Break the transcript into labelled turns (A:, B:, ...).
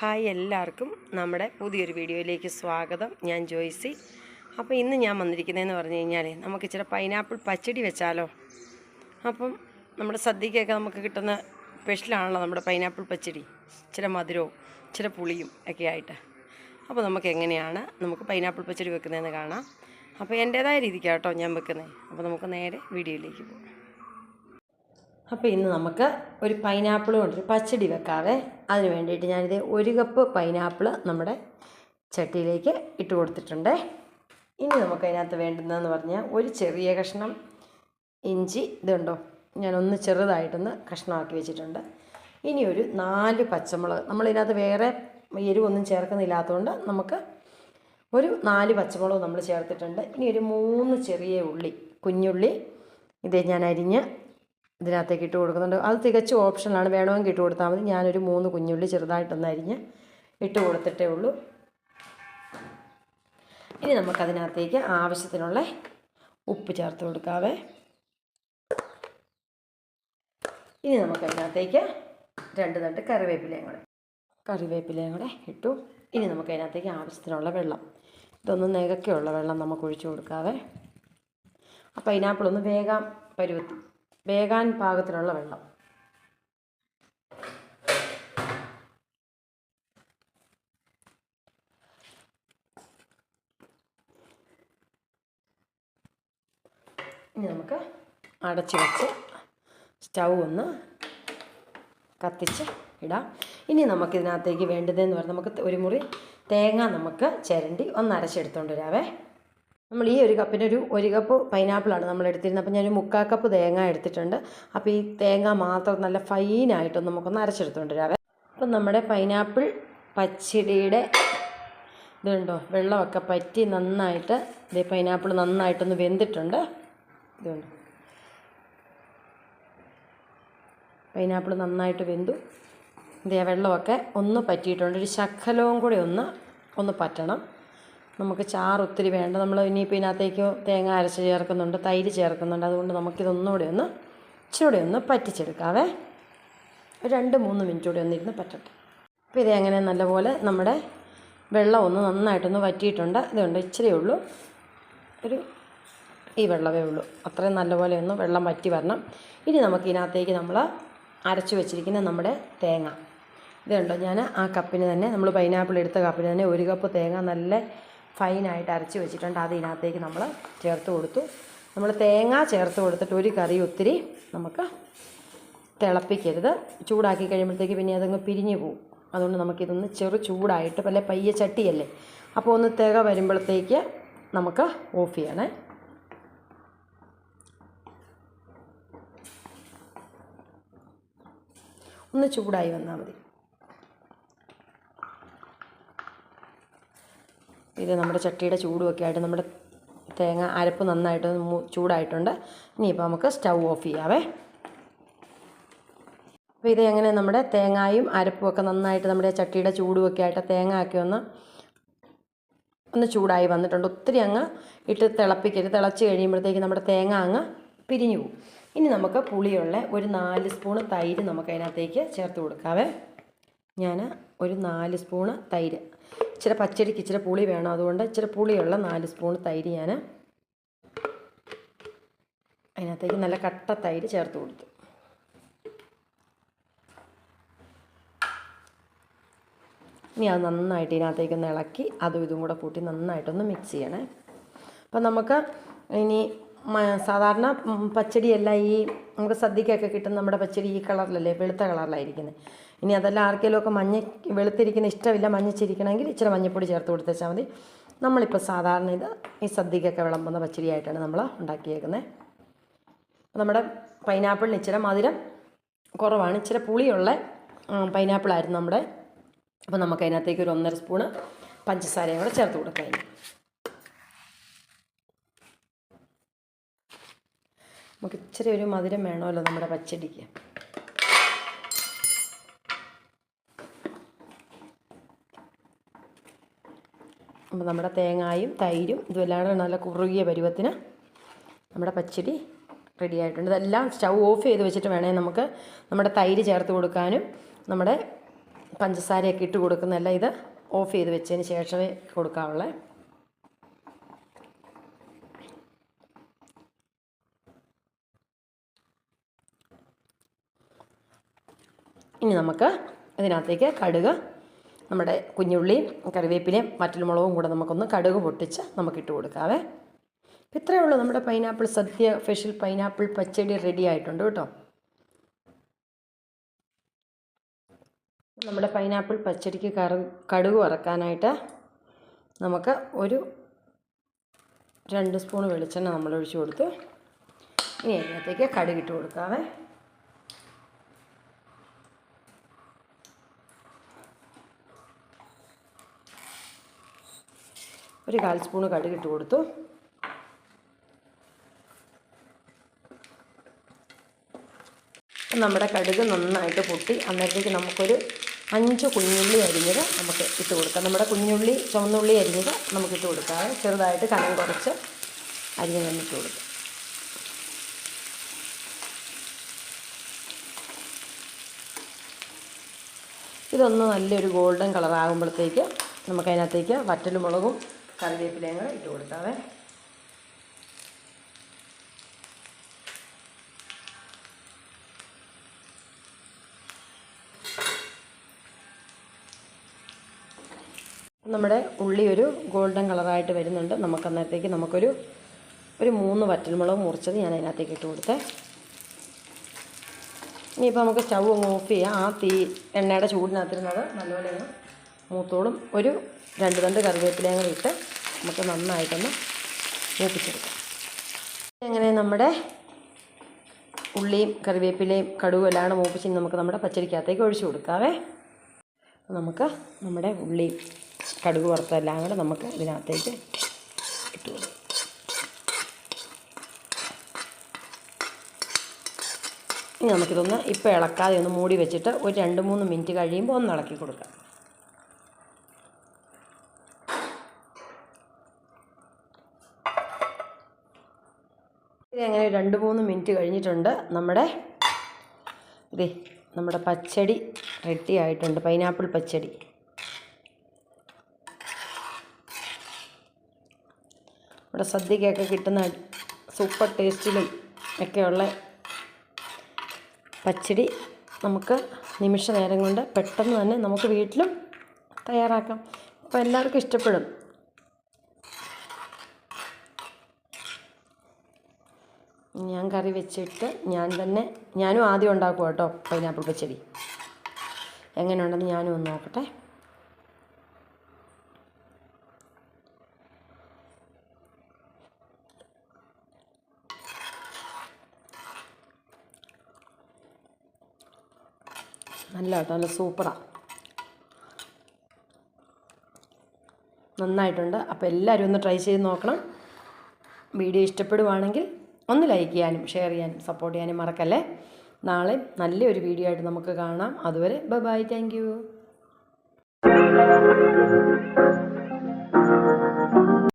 A: Hi എല്ലാവർക്കും നമ്മുടെ പുതിയൊരു വീഡിയോയിലേക്ക് സ്വാഗതം. ഞാൻ ജോയ്സി. അപ്പോൾ ഇന്ന് ഞാൻ വന്നിരിക്കുന്നതെന്ന് പറഞ്ഞു കഴിഞ്ഞാൽ നമുക്ക് ഇച്ചിരി പൈനാപ്പിൾ പച്ചടി വെച്ചാലോ? അപ്പം നമ്മുടെ സദ്യക്കൊക്കെ നമുക്ക് കിട്ടുന്ന സ്പെഷ്യലാണല്ലോ നമ്മുടെ പൈനാപ്പിൾ പച്ചടി. ഇച്ചിരി മധുരവും ഇച്ചിരി പുളിയും ഒക്കെ ആയിട്ട്. അപ്പോൾ നമുക്ക് എങ്ങനെയാണ് നമുക്ക് പൈനാപ്പിൾ പച്ചടി വെക്കുന്നതെന്ന് കാണാം. അപ്പോൾ എന്റേതായ രീതിക്കാട്ടോ കേട്ടോ ഞാൻ വെക്കുന്നത് അപ്പോൾ നമുക്ക് നേരെ വീഡിയോയിലേക്ക് പോകാം. അപ്പോൾ ഇന്ന് നമുക്ക് ഒരു പൈനാപ്പിൾ കൊണ്ടൊരു പച്ചടി വെക്കാവേ. അതിന് വേണ്ടിയിട്ട് ഞാനിത് ഒരു കപ്പ് പൈനാപ്പിൾ നമ്മുടെ ചട്ടിയിലേക്ക് ഇട്ട് കൊടുത്തിട്ടുണ്ട്. ഇനി നമുക്ക് അതിനകത്ത് വേണ്ടുന്നതെന്ന് പറഞ്ഞാൽ ഒരു ചെറിയ കഷ്ണം ഇഞ്ചി ഇതുണ്ടോ? ഞാനൊന്ന് ചെറുതായിട്ടൊന്ന് കഷ്ണമാക്കി വെച്ചിട്ടുണ്ട്. ഇനി ഒരു നാല് പച്ചമുളക്. നമ്മളിതിനകത്ത് വേറെ എരിവൊന്നും ചേർക്കുന്നില്ലാത്തതുകൊണ്ട് നമുക്ക് ഒരു നാല് പച്ചമുളക് നമ്മൾ ചേർത്തിട്ടുണ്ട്. ഇനി ഒരു മൂന്ന് ചെറിയ ഉള്ളി കുഞ്ഞുള്ളി. ഇത് ഞാൻ അരിഞ്ഞ് ഇതിനകത്തേക്ക് ഇട്ട് കൊടുക്കുന്നുണ്ട്. അത് തികച്ചും ഓപ്ഷനാണ് വേണമെങ്കിൽ ഇട്ട് കൊടുത്താൽ മതി. ഞാനൊരു മൂന്ന് കുഞ്ഞുള്ളി ചെറുതായിട്ടൊന്ന് അരിഞ്ഞ് ഇട്ട് കൊടുത്തിട്ടേ ഉള്ളൂ. ഇനി നമുക്കതിനകത്തേക്ക് ആവശ്യത്തിനുള്ള ഉപ്പ് ചേർത്ത് കൊടുക്കാവേ. ഇനി നമുക്കതിനകത്തേക്ക് രണ്ട് തണ്ട് കറിവേപ്പിലയും കൂടെ. കറിവേപ്പിലയും കൂടെ ഇട്ടു. ഇനി നമുക്കതിനകത്തേക്ക് ആവശ്യത്തിനുള്ള വെള്ളം. ഇതൊന്ന് നികക്കെയുള്ള വെള്ളം നമുക്ക് ഒഴിച്ചു കൊടുക്കാവേ. ആ പൈനാപ്പിൾ ഒന്ന് വേഗം പരുവത്തി വേകാൻ പാകത്തിനുള്ള വെള്ളം. ഇനി നമുക്ക് അടച്ചു വെച്ച് സ്റ്റൗ ഒന്ന് കത്തിച്ച് ഇടാം. ഇനി നമുക്കിതിനകത്തേക്ക് വേണ്ടതെന്ന് പറഞ്ഞാൽ നമുക്ക് ഒരു മുറി തേങ്ങ നമുക്ക് ചിരണ്ടി ഒന്ന് അരച്ചെടുത്തോണ്ട് വരാവേ. നമ്മൾ ഈ ഒരു കപ്പിന് ഒരു ഒരു കപ്പ് പൈനാപ്പിളാണ് നമ്മൾ എടുത്തിരുന്നത്. അപ്പോൾ ഞാനൊരു മുക്കാൽ കപ്പ് തേങ്ങ എടുത്തിട്ടുണ്ട്. അപ്പോൾ ഈ തേങ്ങ മാത്രം നല്ല ഫൈനായിട്ടൊന്ന് നമുക്കൊന്ന് അരച്ചെടുത്തുകൊണ്ട് വരാവേ. അപ്പം നമ്മുടെ പൈനാപ്പിൾ പച്ചടിയുടെ ഇതുണ്ടോ വെള്ളമൊക്കെ പറ്റി നന്നായിട്ട് ഇതേ പൈനാപ്പിൾ നന്നായിട്ടൊന്ന് വെന്തിട്ടുണ്ട്. ഇതുണ്ട്. പൈനാപ്പിൾ നന്നായിട്ട് വെന്തു. ഇതേ വെള്ളമൊക്കെ ഒന്ന് പറ്റിയിട്ടുണ്ട്. ഒരു ശക്കലവും കൂടി ഒന്ന് ഒന്ന് പറ്റണം. നമുക്ക് ചാറ് ഒത്തിരി വേണ്ട. നമ്മൾ ഇനിയിപ്പോൾ ഇതിനകത്തേക്ക് തേങ്ങ അരച്ച് ചേർക്കുന്നുണ്ട് തൈര് ചേർക്കുന്നുണ്ട്. അതുകൊണ്ട് നമുക്കിതൊന്നുകൂടെ ഒന്ന് ഇച്ചിരി ഒന്ന് പറ്റിച്ചെടുക്കാവേ. രണ്ട് മൂന്ന് മിനിറ്റ് കൂടി ഒന്ന് ഇരുന്ന് പറ്റട്ടെ. അപ്പോൾ ഇതെങ്ങനെ അങ്ങനെ നല്ലപോലെ നമ്മുടെ വെള്ളം ഒന്ന് നന്നായിട്ടൊന്ന് വറ്റിയിട്ടുണ്ട്. ഇതുണ്ട് ഇച്ചിരി ഉള്ളൂ. ഒരു ഈ വെള്ളമേ ഉള്ളൂ. അത്രയും നല്ലപോലെ ഒന്ന് വെള്ളം വറ്റി വരണം. ഇനി നമുക്ക് ഇതിനകത്തേക്ക് നമ്മൾ അരച്ച് വെച്ചിരിക്കുന്ന നമ്മുടെ തേങ്ങ. ഇതുണ്ടോ? ഞാൻ ആ കപ്പിന് തന്നെ നമ്മൾ പൈനാപ്പിൾ എടുത്ത കപ്പിന് തന്നെ ഒരു കപ്പ് തേങ്ങ നല്ല ഫൈനായിട്ട് അരച്ച് വെച്ചിട്ടുണ്ട്. അത് ഇതിനകത്തേക്ക് നമ്മൾ ചേർത്ത് കൊടുത്തു. നമ്മൾ തേങ്ങ ചേർത്ത് കൊടുത്തിട്ട് ഒരു കറി ഒത്തിരി നമുക്ക് തിളപ്പിക്കരുത്. ചൂടാക്കി കഴിയുമ്പോഴത്തേക്ക് പിന്നെ അതങ്ങ് പിരിഞ്ഞു പോകും അതുകൊണ്ട് നമുക്കിതൊന്ന് ചെറു ചൂടായിട്ട് വല്ല പയ്യ ചട്ടിയല്ലേ? അപ്പോൾ ഒന്ന് തിക വരുമ്പോഴത്തേക്ക് നമുക്ക് ഓഫ് ചെയ്യണേ. ഒന്ന് ചൂടായി വന്നാൽ മതി. ഇത് നമ്മുടെ ചട്ടിയുടെ ചൂടുമൊക്കെ ആയിട്ട് നമ്മുടെ തേങ്ങ അരപ്പ് നന്നായിട്ട് ചൂടായിട്ടുണ്ട്. ഇനിയിപ്പോൾ നമുക്ക് സ്റ്റൗ ഓഫ് ചെയ്യാവേ. അപ്പോൾ ഇത് എങ്ങനെ നമ്മുടെ തേങ്ങായും അരപ്പും ഒക്കെ നന്നായിട്ട് നമ്മുടെ ചട്ടിയുടെ ചൂടുമൊക്കെ ആയിട്ട് തേങ്ങ ഒക്കെ ഒന്ന് ഒന്ന് ചൂടായി വന്നിട്ടുണ്ട്. ഒത്തിരി അങ്ങ് ഇട്ട് തിളപ്പിക്കരുത്. തിളച്ച് കഴിയുമ്പോഴത്തേക്ക് നമ്മുടെ തേങ്ങ അങ്ങ് പിരിഞ്ഞു പോകും. ഇനി നമുക്ക് പുളിയുള്ള ഒരു നാല് സ്പൂണ് തൈര് നമുക്ക് അതിനകത്തേക്ക് ചേർത്ത് കൊടുക്കാവേ. ഞാൻ ഒരു നാല് സ്പൂണ് തൈര് ഇച്ചിരി പച്ചടിക്ക് ഇച്ചിരി പുളി വേണം. അതുകൊണ്ട് ഇച്ചിരി പുളിയുള്ള നാല് സ്പൂൺ തൈര് ഞാൻ അതിനകത്തേക്ക് നല്ല കട്ട തൈര് ചേർത്ത് കൊടുത്തു. ഇനി അത് നന്നായിട്ട് ഇതിനകത്തേക്കൊന്ന് ഇളക്കി അതും ഇതും കൂടെ കൂട്ടി നന്നായിട്ടൊന്ന് മിക്സ് ചെയ്യണേ. അപ്പം നമുക്ക് ഇനി സാധാരണ പച്ചടിയല്ല ഈ നമുക്ക് സദ്യക്കൊക്കെ കിട്ടുന്ന നമ്മുടെ പച്ചടി ഈ കളറിലല്ലേ വെളുത്ത കളറിലായിരിക്കുന്നത് ഇനി അതല്ല ആർക്കെങ്കിലും ഒക്കെ മഞ്ഞ വെളുത്തിരിക്കുന്ന ഇഷ്ടമില്ല മഞ്ഞച്ചിരിക്കണമെങ്കിൽ ഇച്ചിരി മഞ്ഞപ്പൊടി ചേർത്ത് കൊടുത്തേച്ചാൽ മതി. നമ്മളിപ്പോൾ സാധാരണ ഇത് ഈ സദ്യക്കൊക്കെ വിളമ്പുന്ന പച്ചടിയായിട്ടാണ് നമ്മൾ ഉണ്ടാക്കിയേക്കുന്നത് നമ്മുടെ പൈനാപ്പിളിന് ഇച്ചിരി മധുരം കുറവാണ്. ഇച്ചിരി പുളിയുള്ള പൈനാപ്പിളായിരുന്നു നമ്മുടെ. അപ്പോൾ നമുക്ക് അതിനകത്തേക്ക് ഒരു ഒന്നര സ്പൂണ് പഞ്ചസാരയും കൂടെ ചേർത്ത് കൊടുക്കാം നമുക്ക് ഇച്ചിരി ഒരു മധുരം വേണമല്ലോ നമ്മുടെ പച്ചടിക്ക്. അപ്പോൾ നമ്മുടെ തേങ്ങായും തൈരും ഇതുമെല്ലാം നല്ല കുറുകിയ പരുവത്തിന് നമ്മുടെ പച്ചടി റെഡി ആയിട്ടുണ്ട്. ഇതെല്ലാം സ്റ്റൗ ഓഫ് ചെയ്ത് വെച്ചിട്ട് വേണേൽ നമുക്ക് നമ്മുടെ തൈര് ചേർത്ത് കൊടുക്കാനും നമ്മുടെ പഞ്ചസാരയൊക്കെ ഇട്ട് കൊടുക്കുന്നതല്ല ഇത് ഓഫ് ചെയ്ത് വെച്ചതിന് ശേഷമേ കൊടുക്കാവുള്ളേ. ഇനി നമുക്ക് ഇതിനകത്തേക്ക് കടുക് നമ്മുടെ കുഞ്ഞുള്ളിയും കറിവേപ്പിലയും വറ്റൽമുളകും കൂടെ നമുക്കൊന്ന് കടുക് പൊട്ടിച്ച് നമുക്കിട്ട് കൊടുക്കാവേ. അപ്പം ഇത്രയേ ഉള്ളൂ നമ്മുടെ pineapple sadya special pineapple pachadi ready ആയിട്ടുണ്ട് കേട്ടോ. നമ്മുടെ പൈനാപ്പിൾ പച്ചടിക്ക് കറു കടുക് വറക്കാനായിട്ട് നമുക്ക് ഒരു രണ്ട് സ്പൂൺ വെളിച്ചെണ്ണ നമ്മൾ ഒഴിച്ചു കൊടുത്തു ഇനി അതിനകത്തേക്ക് കടുകിട്ട് കൊടുക്കാവേ. ഒരു കാൽ സ്പൂണ് കടുകിട്ട് കൊടുത്തു. നമ്മുടെ കടുക് നന്നായിട്ട് പൊട്ടി. അന്നേരത്തേക്ക് നമുക്കൊരു അഞ്ച് കുഞ്ഞുള്ളി അരിഞ്ഞത് നമുക്ക് ഇട്ട് കൊടുക്കാം. നമ്മുടെ കുഞ്ഞുള്ളി ചുവന്നുള്ളി അരിഞ്ഞത് നമുക്ക് ഇട്ട് കൊടുക്കാം. ചെറുതായിട്ട് കനം കുറച്ച് അരിഞ്ഞ് തന്നിട്ട് കൊടുക്കാം. ഇതൊന്ന് നല്ലൊരു ഗോൾഡൻ കളറാകുമ്പോഴത്തേക്ക് നമുക്കതിനകത്തേക്ക് വറ്റൽമുളകും കറിവേപ്പിലയും കൂടെ ഇട്ട് കൊടുക്കാവേ നമ്മുടെ ഉള്ളി ഒരു ഗോൾഡൻ കളറായിട്ട് വരുന്നുണ്ട്. നമുക്ക് അന്നേരത്തേക്ക് നമുക്കൊരു ഒരു മൂന്ന് വറ്റൽമുളക് മുറിച്ചത് ഞാൻ അതിനകത്തേക്ക് ഇട്ട് കൊടുത്തേ. ഇനിയിപ്പോൾ നമുക്ക് സ്റ്റൗ അങ്ങ് ഓഫ് ചെയ്യാം. ആ തീ എണ്ണയുടെ ചൂടിനകത്തിരുന്നത് നല്ലപോലെ മൂത്തോളും ഒരു രണ്ട് രണ്ട് കറിവേപ്പിലയും കൂടി ഇട്ട് നമുക്ക് നന്നായിട്ടൊന്ന് മൂപ്പിച്ചെടുക്കാം. അങ്ങനെ നമ്മുടെ ഉള്ളിയും കറിവേപ്പിലയും കടുവും എല്ലാം മൂപ്പിച്ച് നമുക്ക് നമ്മുടെ പച്ചരിക്കകത്തേക്ക് ഒഴിച്ചു കൊടുക്കാവേ. നമുക്ക് നമ്മുടെ ഉള്ളി കടുക് വറുത്തതെല്ലാം കൂടെ നമുക്ക് ഇതിനകത്തേക്ക് ഇട്ടു കൊടുക്കാം. ഇനി നമുക്കിതൊന്ന് ഇപ്പോൾ ഇളക്കാതെ ഒന്ന് മൂടി വെച്ചിട്ട് ഒരു രണ്ട് മൂന്ന് മിനിറ്റ് കഴിയുമ്പോൾ ഒന്ന് ഇളക്കി കൊടുക്കാം. അങ്ങനെ രണ്ട് മൂന്ന് മിനിറ്റ് കഴിഞ്ഞിട്ടുണ്ട്. നമ്മുടെ ഇതേ നമ്മുടെ പച്ചടി റെഡി ആയിട്ടുണ്ട്. പൈനാപ്പിൾ പച്ചടി. നമ്മുടെ സദ്യക്കൊക്കെ കിട്ടുന്ന സൂപ്പർ ടേസ്റ്റിലും ഒക്കെയുള്ള പച്ചടി നമുക്ക് നിമിഷ നേരം കൊണ്ട് പെട്ടെന്ന് തന്നെ നമുക്ക് വീട്ടിലും തയ്യാറാക്കാം. അപ്പോൾ എല്ലാവർക്കും ഇഷ്ടപ്പെടും. ഞാൻ കറി വെച്ചിട്ട് ഞാൻ തന്നെ ഞാനും ആദ്യം ഉണ്ടാക്കും കേട്ടോ പൈനാപ്പിൾ പച്ചടി. എങ്ങനെയുണ്ടെന്ന് ഞാനും ഒന്ന് നോക്കട്ടെ. നല്ല കേട്ടോ നല്ല സൂപ്പറാണ് നന്നായിട്ടുണ്ട്. അപ്പോൾ എല്ലാവരും ഒന്ന് ട്രൈ ചെയ്ത് നോക്കണം. വീഡിയോ ഇഷ്ടപ്പെടുവാണെങ്കിൽ ഒന്ന് ലൈക്ക് ചെയ്യാനും ഷെയർ ചെയ്യാനും സപ്പോർട്ട് ചെയ്യാനും മറക്കല്ലേ? നാളെ നല്ലൊരു വീഡിയോ ആയിട്ട് നമുക്ക് കാണാം. അതുവരെ ബൈ ബൈ താങ്ക്